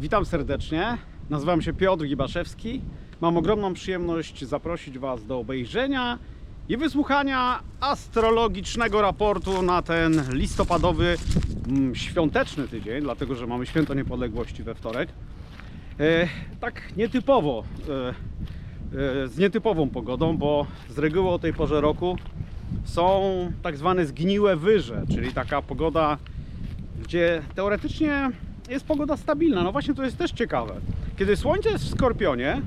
Witam serdecznie. Nazywam się Piotr Gibaszewski. Mam ogromną przyjemność zaprosić Was do obejrzenia i wysłuchania astrologicznego raportu na ten listopadowy mm, świąteczny tydzień, dlatego że mamy święto niepodległości we wtorek. E, tak nietypowo, e, e, z nietypową pogodą, bo z reguły o tej porze roku są tak zwane zgniłe wyże, czyli taka pogoda, gdzie teoretycznie jest pogoda stabilna. No właśnie to jest też ciekawe. Kiedy słońce jest w Skorpionie,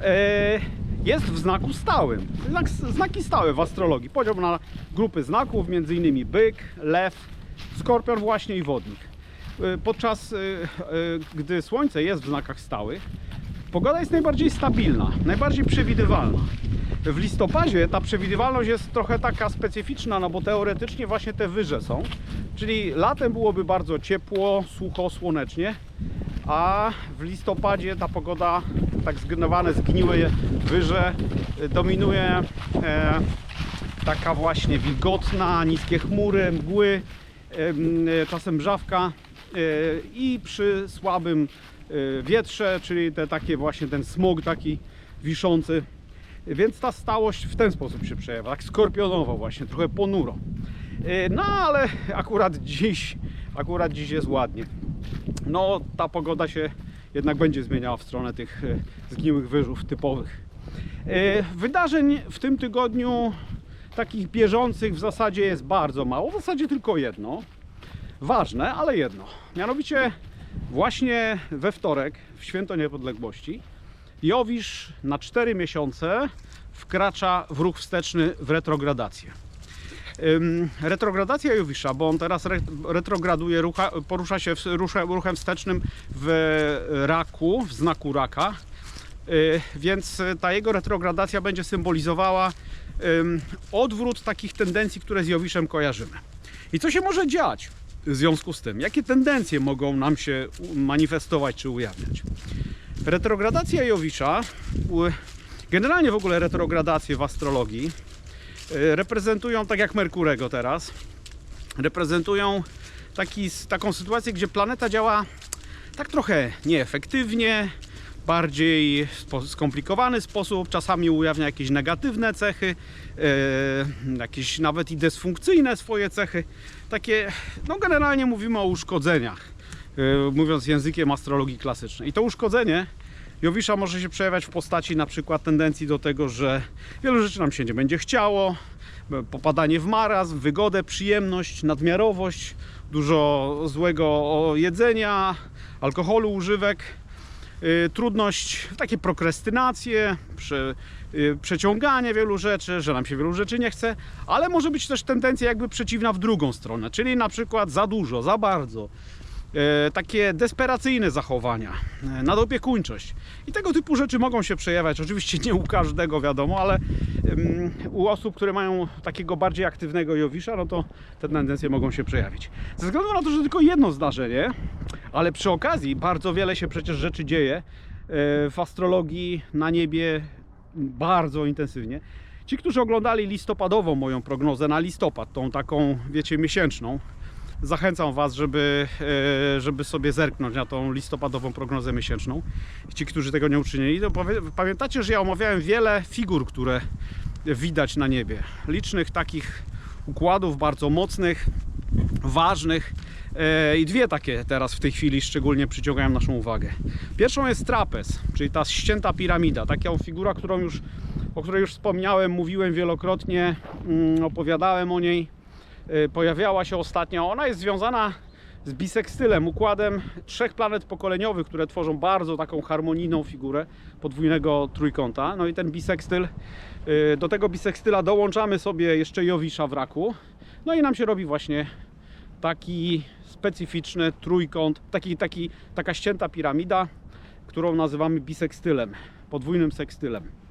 e, jest w znaku stałym. Znak, znaki stałe w astrologii. Podział na grupy znaków, między innymi byk, lew, skorpion właśnie i wodnik. E, Podczas e, gdy słońce jest w znakach stałych, pogoda jest najbardziej stabilna, najbardziej przewidywalna. W listopadzie ta przewidywalność jest trochę taka specyficzna, no bo teoretycznie właśnie te wyże są. Czyli latem byłoby bardzo ciepło, sucho, słonecznie, a w listopadzie ta pogoda, tak zgnowane, zgniłe wyże, y, dominuje e, taka właśnie wilgotna, niskie chmury, mgły, e, czasem mrzawka e, i przy słabym e, wietrze, czyli te takie właśnie ten smog taki wiszący. Więc ta stałość w ten sposób się przejawia, tak skorpionowo właśnie, trochę ponuro. E, No ale akurat dziś, akurat dziś jest ładnie. No ta pogoda się jednak będzie zmieniała w stronę tych e, zgniłych wyżów typowych. E, Wydarzeń w tym tygodniu takich bieżących w zasadzie jest bardzo mało, w zasadzie tylko jedno. Ważne, ale jedno. Mianowicie właśnie we wtorek, w Święto Niepodległości, Jowisz na 4 miesiące wkracza w ruch wsteczny w retrogradację. Retrogradacja Jowisza, bo on teraz re, retrograduje, rucha, porusza się w, ruchem wstecznym w raku, w znaku raka, Y, więc ta jego retrogradacja będzie symbolizowała ym, odwrót takich tendencji, które z Jowiszem kojarzymy. I co się może dziać w związku z tym? Jakie tendencje mogą nam się manifestować czy ujawniać? Retrogradacja Jowisza, generalnie w ogóle retrogradacje w astrologii y, reprezentują, tak jak Merkurego teraz, reprezentują taki, taką sytuację, gdzie planeta działa tak trochę nieefektywnie, bardziej skomplikowany sposób, czasami ujawnia jakieś negatywne cechy, e, jakieś nawet i dysfunkcyjne swoje cechy. Takie, no generalnie mówimy o uszkodzeniach, mówiąc językiem astrologii klasycznej. I to uszkodzenie Jowisza może się przejawiać w postaci na przykład tendencji do tego, że wielu rzeczy nam się nie będzie chciało, popadanie w marazm, wygodę, przyjemność, nadmiarowość, dużo złego jedzenia, alkoholu, używek, y, trudność, takie prokrastynacje, y, przeciąganie wielu rzeczy, że nam się wielu rzeczy nie chce, ale może być też tendencja jakby przeciwna w drugą stronę, czyli na przykład za dużo, za bardzo, takie desperacyjne zachowania, e, nadopiekuńczość. I tego typu rzeczy mogą się przejawiać. Oczywiście nie u każdego, wiadomo, ale u osób, które mają takiego bardziej aktywnego Jowisza, no to te tendencje mogą się przejawić. Ze względu na to, że tylko jedno zdarzenie, ale przy okazji bardzo wiele się przecież rzeczy dzieje e, w astrologii na niebie bardzo intensywnie. Ci, którzy oglądali listopadową moją prognozę na listopad, tą taką, wiecie, miesięczną, zachęcam Was, żeby, e, żeby sobie zerknąć na tą listopadową prognozę miesięczną. Ci, którzy tego nie uczynili, to pamiętacie, że ja omawiałem wiele figur, które widać na niebie. Licznych takich układów bardzo mocnych, ważnych. E, I dwie takie teraz w tej chwili szczególnie przyciągają naszą uwagę. Pierwszą jest trapez, czyli ta ścięta piramida, taka figura, którą już, o której już wspomniałem, mówiłem wielokrotnie, mm, opowiadałem o niej. E, Pojawiała się ostatnio. Ona jest związana z bisekstylem, układem trzech planet pokoleniowych, które tworzą bardzo taką harmonijną figurę podwójnego trójkąta. No i ten bisekstyl, y, do tego bisekstyla dołączamy sobie jeszcze Jowisza w raku. No i nam się robi właśnie taki specyficzny trójkąt, taki, taki, taka ścięta piramida, którą nazywamy bisekstylem, podwójnym sekstylem.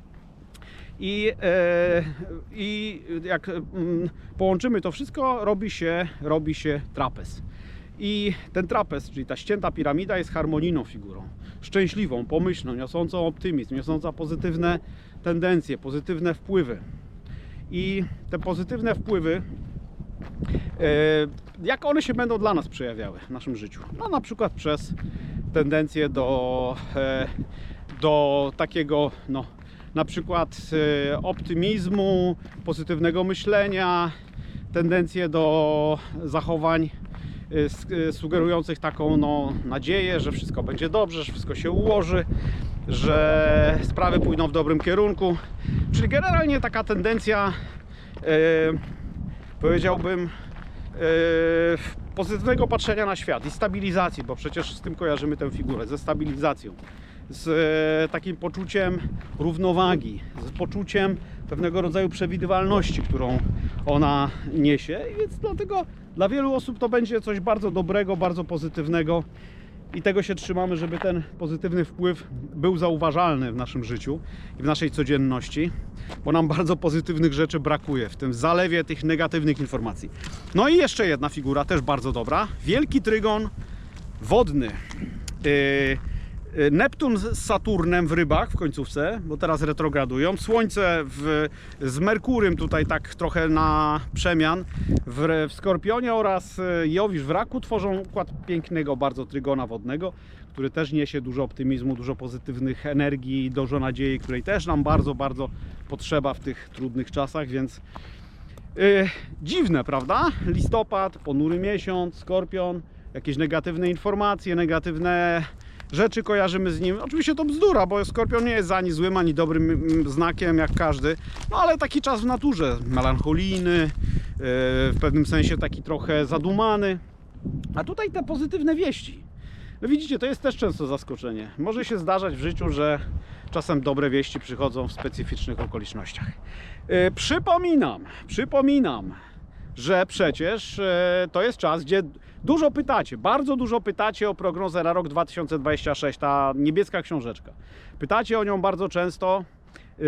I, e, I jak mm, połączymy to wszystko, robi się, robi się trapez. I ten trapez, czyli ta ścięta piramida, jest harmonijną figurą, szczęśliwą, pomyślną, niosącą optymizm, niosąca pozytywne tendencje, pozytywne wpływy. I te pozytywne wpływy, e, jak one się będą dla nas przejawiały w naszym życiu? No na przykład przez tendencję do, e, do takiego, no, na przykład e, optymizmu, pozytywnego myślenia, tendencję do zachowań s- e, sugerujących taką no, nadzieję, że wszystko będzie dobrze, że wszystko się ułoży, że sprawy pójdą w dobrym kierunku. Czyli generalnie taka tendencja, powiedziałbym, pozytywnego patrzenia na świat i stabilizacji, bo przecież z tym kojarzymy tę figurę, ze stabilizacją, z e, takim poczuciem równowagi, z poczuciem pewnego rodzaju przewidywalności, którą ona niesie. I więc dlatego dla wielu osób to będzie coś bardzo dobrego, bardzo pozytywnego. I tego się trzymamy, żeby ten pozytywny wpływ był zauważalny w naszym życiu i w naszej codzienności, bo nam bardzo pozytywnych rzeczy brakuje w tym zalewie tych negatywnych informacji. No i jeszcze jedna figura, też bardzo dobra. Wielki trygon wodny. Yy, Neptun z Saturnem w rybach w końcówce, bo teraz retrogradują. Słońce w, z Merkurym tutaj tak trochę na przemian w, w Skorpionie oraz yy, Jowisz w Raku tworzą układ pięknego bardzo trygona wodnego, który też niesie dużo optymizmu, dużo pozytywnych energii, dużo nadziei, której też nam bardzo, bardzo potrzeba w tych trudnych czasach, więc Yy, dziwne, prawda? Listopad, ponury miesiąc, skorpion, jakieś negatywne informacje, negatywne rzeczy kojarzymy z nim. Oczywiście to bzdura, bo skorpion nie jest ani złym, ani dobrym mm, znakiem jak każdy, no ale taki czas w naturze, melancholijny, yy, w pewnym sensie taki trochę zadumany. A tutaj te pozytywne wieści. No widzicie, to jest też często zaskoczenie. Może się zdarzać w życiu, że czasem dobre wieści przychodzą w specyficznych okolicznościach. E, Przypominam, przypominam, że przecież e, to jest czas, gdzie dużo pytacie, bardzo dużo pytacie o prognozę na rok 2026, ta niebieska książeczka. Pytacie o nią bardzo często. E,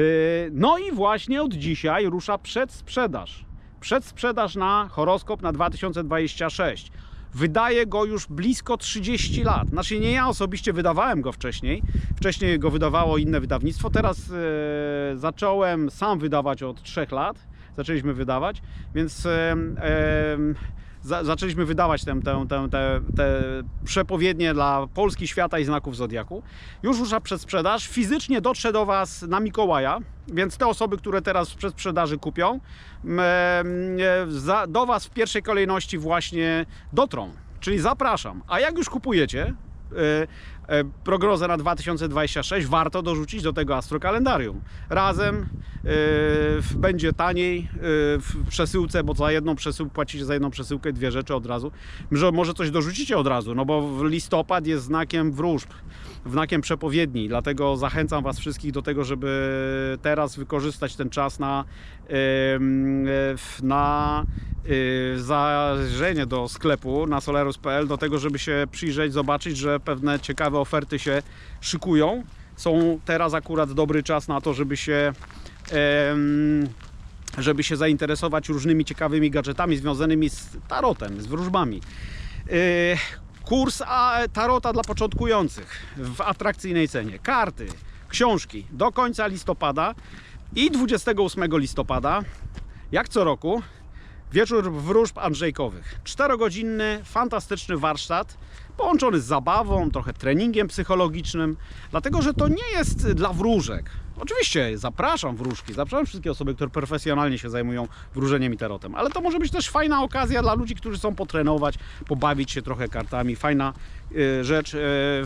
No i właśnie od dzisiaj rusza przedsprzedaż. Przedsprzedaż na horoskop na 2026. Wydaje go już blisko 30 lat. Znaczy nie ja osobiście wydawałem go wcześniej. Wcześniej go wydawało inne wydawnictwo. Teraz e, zacząłem sam wydawać od 3 lat. Zaczęliśmy wydawać, więc za, zaczęliśmy wydawać te, przepowiednie dla Polski, świata i znaków Zodiaku. Już rusza przedsprzedaż. Fizycznie dotrze do Was na Mikołaja, więc te osoby, które teraz w przedsprzedaży kupią, do Was w pierwszej kolejności właśnie dotrą. Czyli zapraszam. A jak już kupujecie prognozę na 2026, warto dorzucić do tego astrokalendarium. Razem e, w- będzie taniej e, w przesyłce, bo za jedną przesyłkę płacicie za jedną przesyłkę dwie rzeczy od razu. Że może coś dorzucicie od razu, no bo listopad jest znakiem wróżb, znakiem przepowiedni, dlatego zachęcam Was wszystkich do tego, żeby teraz wykorzystać ten czas na, e, na zajrzenie do sklepu na solarus.pl do tego, żeby się przyjrzeć, zobaczyć, że pewne ciekawe oferty się szykują. Są teraz akurat dobry czas na to, żeby się żeby się zainteresować różnymi ciekawymi gadżetami związanymi z tarotem, z wróżbami. Y, Kurs tarota dla początkujących w atrakcyjnej cenie. Karty, książki do końca listopada i 28 listopada, jak co roku, Wieczór wróżb Andrzejkowych. Czterogodzinny, fantastyczny warsztat, połączony z zabawą, trochę treningiem psychologicznym, dlatego że to nie jest dla wróżek. Oczywiście zapraszam wróżki, zapraszam wszystkie osoby, które profesjonalnie się zajmują wróżeniem i tarotem, ale to może być też fajna okazja dla ludzi, którzy chcą potrenować, pobawić się trochę kartami. Fajna y, rzecz, y,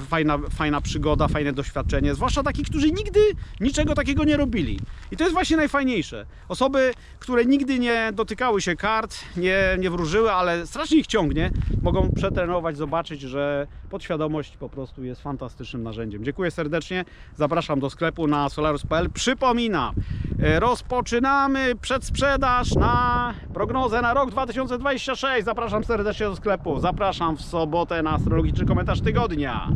fajna, fajna przygoda, fajne doświadczenie, zwłaszcza takich, którzy nigdy niczego takiego nie robili. I to jest właśnie najfajniejsze. Osoby, które nigdy nie dotykały się kart, nie, nie wróżyły, ale strasznie ich ciągnie, mogą przetrenować, zobaczyć, że podświadomość po prostu jest fantastycznym narzędziem. Dziękuję serdecznie, zapraszam do sklepu na solarus.pl. Przypominam, e, rozpoczynamy przedsprzedaż na prognozę na rok 2026. Zapraszam serdecznie do sklepu. Zapraszam w sobotę na astrologiczny komentarz tygodnia.